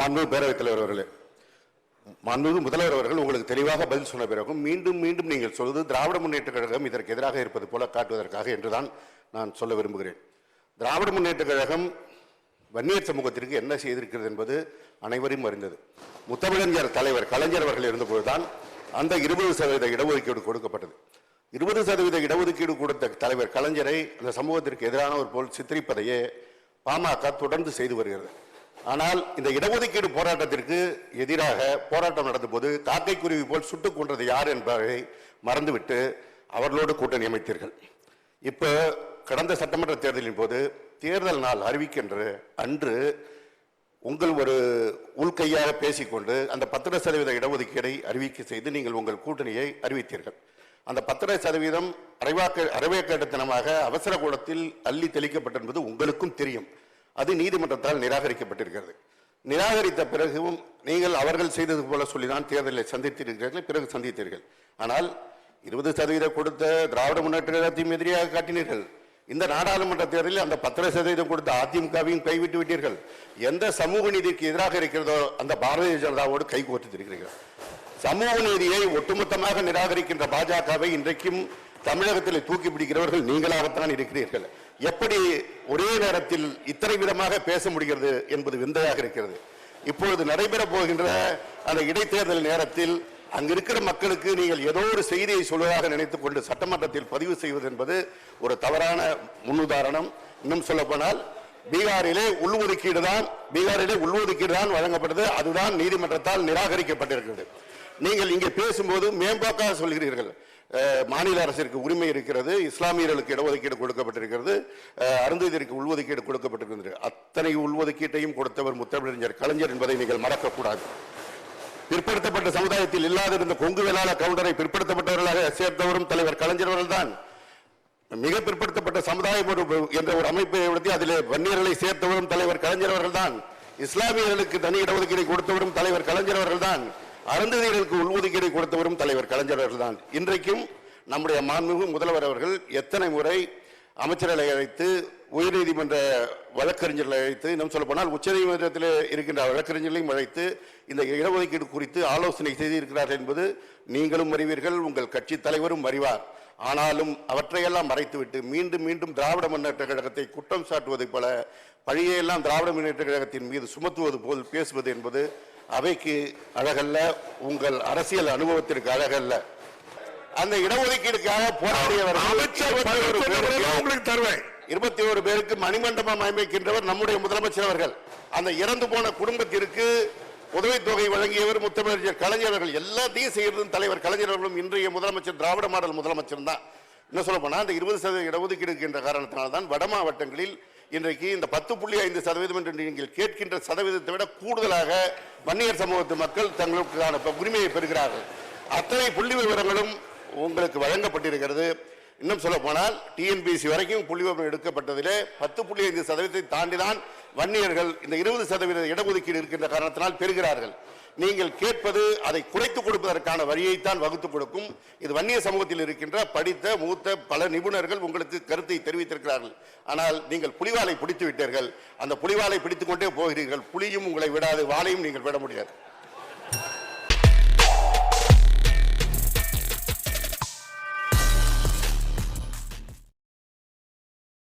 மாண்பு பேரவைத் தலைவர் அவர்களே. மாண்பு முதல்வர் அவர்கள் உங்களுக்கு தெளிவாக பதில் சொன்ன பிறகும் மீண்டும் மீண்டும் நீங்கள் சொல்வது திராவிட முன்னேற்ற கழகம் இதற்கு எதிராக இருப்பது போல காட்டுவதற்காக என்றுதான் நான் சொல்ல விரும்புகிறேன். திராவிட முன்னேற்ற கழகம் வன்னியர் சமூகத்திற்கு என்ன செய்திருக்கிறது என்பது அனைவரையும் அறிந்தது. முத்தமிழஞ்சர் தலைவர் கலைஞர் அவர்கள் இருந்தபோதுதான் அந்த இருபது சதவீத இடஒதுக்கீடு கொடுக்கப்பட்டது. இருபது சதவீத இடஒதுக்கீடு கொடுத்த தலைவர் கலைஞரை அந்த சமூகத்திற்கு எதிரானவர் போல் சித்தரிப்பதையே பாமக தொடர்ந்து செய்து வருகிறது. ஆனால் இந்த இடஒதுக்கீடு போராட்டத்திற்கு எதிராக போராட்டம் நடந்தபோது காக்கை குருவி போல் சுட்டுக் கொன்றது யார் என்பதை மறந்துவிட்டு அவர்களோடு கூட்டணி அமைத்தீர்கள். இப்போ கடந்த சட்டமன்ற தேர்தலின் போது தேர்தல் நாள் அறிவிக்கின்ற அன்று உங்கள் ஒரு உள்கையாக பேசிக்கொண்டு அந்த பத்திர சதவீத இடஒதுக்கீடை அறிவிக்க செய்து நீங்கள் உங்கள் கூட்டணியை அறிவித்தீர்கள். அந்த பத்திர சதவீதம் அரைவாக்க அரைவேக்கட்டத்தனமாக அவசர கூடத்தில் அள்ளி தெளிக்கப்பட்டிருப்பது உங்களுக்கும் தெரியும். அது நீதிமன்றத்தால் நிராகரிக்கப்பட்டிருக்கிறது. நிராகரித்த பிறகும் நீங்கள் அவர்கள் செய்தது போல சொல்லிதான் தேர்தலை சந்தித்திருக்கிறீர்கள் பிறகு சந்தித்தீர்கள். ஆனால் இருபது சதவீதம் கொடுத்த திராவிட முன்னேற்ற கழகத்தையும் எதிரியாக காட்டினீர்கள். இந்த நாடாளுமன்ற தேர்தலில் அந்த பத்திர சதவீதம் கொடுத்த அதிமுகவையும் கைவிட்டு விட்டீர்கள். எந்த சமூக நீதிக்கு எதிராக இருக்கிறதோ அந்த பாரதிய ஜனதாவோடு கைகோர்த்திருக்கிறீர்கள் சமூக நீதியை ஒட்டுமொத்தமாக நிராகரிக்கின்ற பாஜகவை இன்றைக்கும் தமிழகத்தில் தூக்கி பிடிக்கிறவர்கள் நீங்களாகத்தான் இருக்கிறீர்கள். எப்படி ஒரே நேரத்தில் இத்தனை விதமாக பேச முடிகிறது என்பது விந்தையாக இருக்கிறது. இப்பொழுது நடைபெற போகின்ற அந்த இடைத்தேர்தல் நேரத்தில் அங்கிருக்கிற மக்களுக்கு நீங்கள் ஏதோ ஒரு செய்தியை சொல்வதாக நினைத்துக் கொண்டு சட்டமன்றத்தில் பதிவு செய்வது என்பது ஒரு தவறான முன்னுதாரணம். இன்னும் சொல்லப்போனால் பீகாரிலே உள்ஒதுக்கீடு தான் பீகாரிலே உள்ஒதுக்கீடு தான் வழங்கப்பட்டது. அதுதான் நீதிமன்றத்தால் நிராகரிக்கப்பட்டிருக்கிறது. நீங்கள் இங்கே பேசும்போது மேம்போக்காக சொல்கிறீர்கள். மாநில அரசிற்கு உரிமை இருக்கிறது இஸ்லாமியர்களுக்கு இடஒதுக்கீடு கொடுக்கப்பட்டிருக்கிறது அஹ், உள்ஒதுக்கீடு கொடுக்கப்பட்டிருக்கிறது. அத்தனை உள்ஒதுக்கீட்டையும் கொடுத்தவர் முத்தமிழறிஞர் கலைஞர் என்பதை நீங்கள் மறக்கக்கூடாது. பிற்படுத்தப்பட்ட சமுதாயத்தில் இல்லாதிருந்த கொங்கு வேளாள கவுண்டரை பிற்படுத்தப்பட்டவர்களாக சேர்த்தவரும் தலைவர் கலைஞர் அவர்கள்தான். மிக பிற்படுத்தப்பட்ட சமுதாயம் என்ற ஒரு அமைப்பை எடுத்து அதிலே வன்னியர்களை சேர்த்தவரும் தலைவர் கலைஞர் அவர்கள்தான். இஸ்லாமியர்களுக்கு தனி இடஒதுக்கீடு கொடுத்தவரும் தலைவர் கலைஞர் அவர்கள்தான். அருந்ததியர்களுக்கு உள்ஒதுக்கீடு கொடுத்தவரும் தலைவர் கலைஞர் அவர்கள்தான். இன்றைக்கும் நம்முடைய மாண்புமிகு முதல்வர் அவர்கள் எத்தனை முறை அமைச்சர்களை அழைத்து உயர்நீதிமன்ற வழக்கறிஞர்களை அழைத்து இன்னும் சொல்ல போனால் உச்சநீதிமன்றத்தில் இருக்கின்ற வழக்கறிஞர்களையும் அழைத்து இந்த இடஒதுக்கீடு குறித்து ஆலோசனை செய்திருக்கிறார்கள் என்பது நீங்களும் அறிவீர்கள் உங்கள் கட்சி தலைவரும் அறிவார். ஆனாலும் அவற்றையெல்லாம் மறைத்துவிட்டு மீண்டும் மீண்டும் திராவிட முன்னேற்ற கழகத்தை குற்றம் சாட்டுவதைப் போல பழியெல்லாம் திராவிட முன்னேற்ற கழகத்தின் மீது சுமத்துவது போல் பேசுவது என்பது அவைக்கு அழகல்ல உங்கள் அரசியல் அனுபவத்திற்கு அழகல்ல. அந்த இடஒதுக்கீடுக்காக போராடியவர்கள் தருவேன். இருபத்தி ஒரு பேருக்கு மணிமண்டபம் அமைக்கின்றவர் நம்முடைய முதலமைச்சர் அவர்கள். அந்த இறந்து போன குடும்பத்திற்கு உதவித்தொகை வழங்கியவர் முத்தமிழர் கலைஞர் அவர்கள். எல்லாத்தையும் செய்யறதும் தலைவர் கலைஞர் அவர்களும் இன்றைய முதலமைச்சர் திராவிட மாடல் முதலமைச்சர் தான். என்ன சொல்ல போனால் அந்த இருபது சதவீத இடஒதுக்கீடு இருக்கின்ற காரணத்தினால்தான் வட மாவட்டங்களில் இன்றைக்கு இந்த பத்து புள்ளி ஐந்து சதவீதம் என்று நீங்கள் கேட்கின்ற சதவீதத்தை விட கூடுதலாக வன்னியர் சமூகத்து மக்கள் தங்களுக்கான உரிமையை பெறுகிறார்கள். அத்தனை புள்ளி விவரங்களும் உங்களுக்கு வழங்கப்பட்டிருக்கிறது. இன்னும் சொல்ல போனால் டிஎன்பிசி வரைக்கும் புள்ளி விவரம் எடுக்கப்பட்டதிலே பத்து புள்ளி ஐந்து சதவீதத்தை தாண்டிதான் வன்னியர்கள் இந்த இருபது சதவீத இடஒதுக்கீடு இருக்கின்ற காரணத்தினால் பெறுகிறார்கள். நீங்கள் கேட்பது அதை குறைத்து கொடுப்பதற்கான வழியைத்தான் வகுத்து கொடுக்கும். இது வன்னிய சமூகத்தில் இருக்கின்ற படித்த மூத்த பல நிபுணர்கள் உங்களுக்கு கருத்தை தெரிவித்திருக்கிறார்கள். ஆனால் நீங்கள் புலிவாலை பிடித்து விட்டீர்கள். அந்த புலிவாலை பிடித்துக்கொண்டே போகிறீர்கள். புலியும் உங்களை விடாது வாழையும் நீங்கள் விட முடியாது.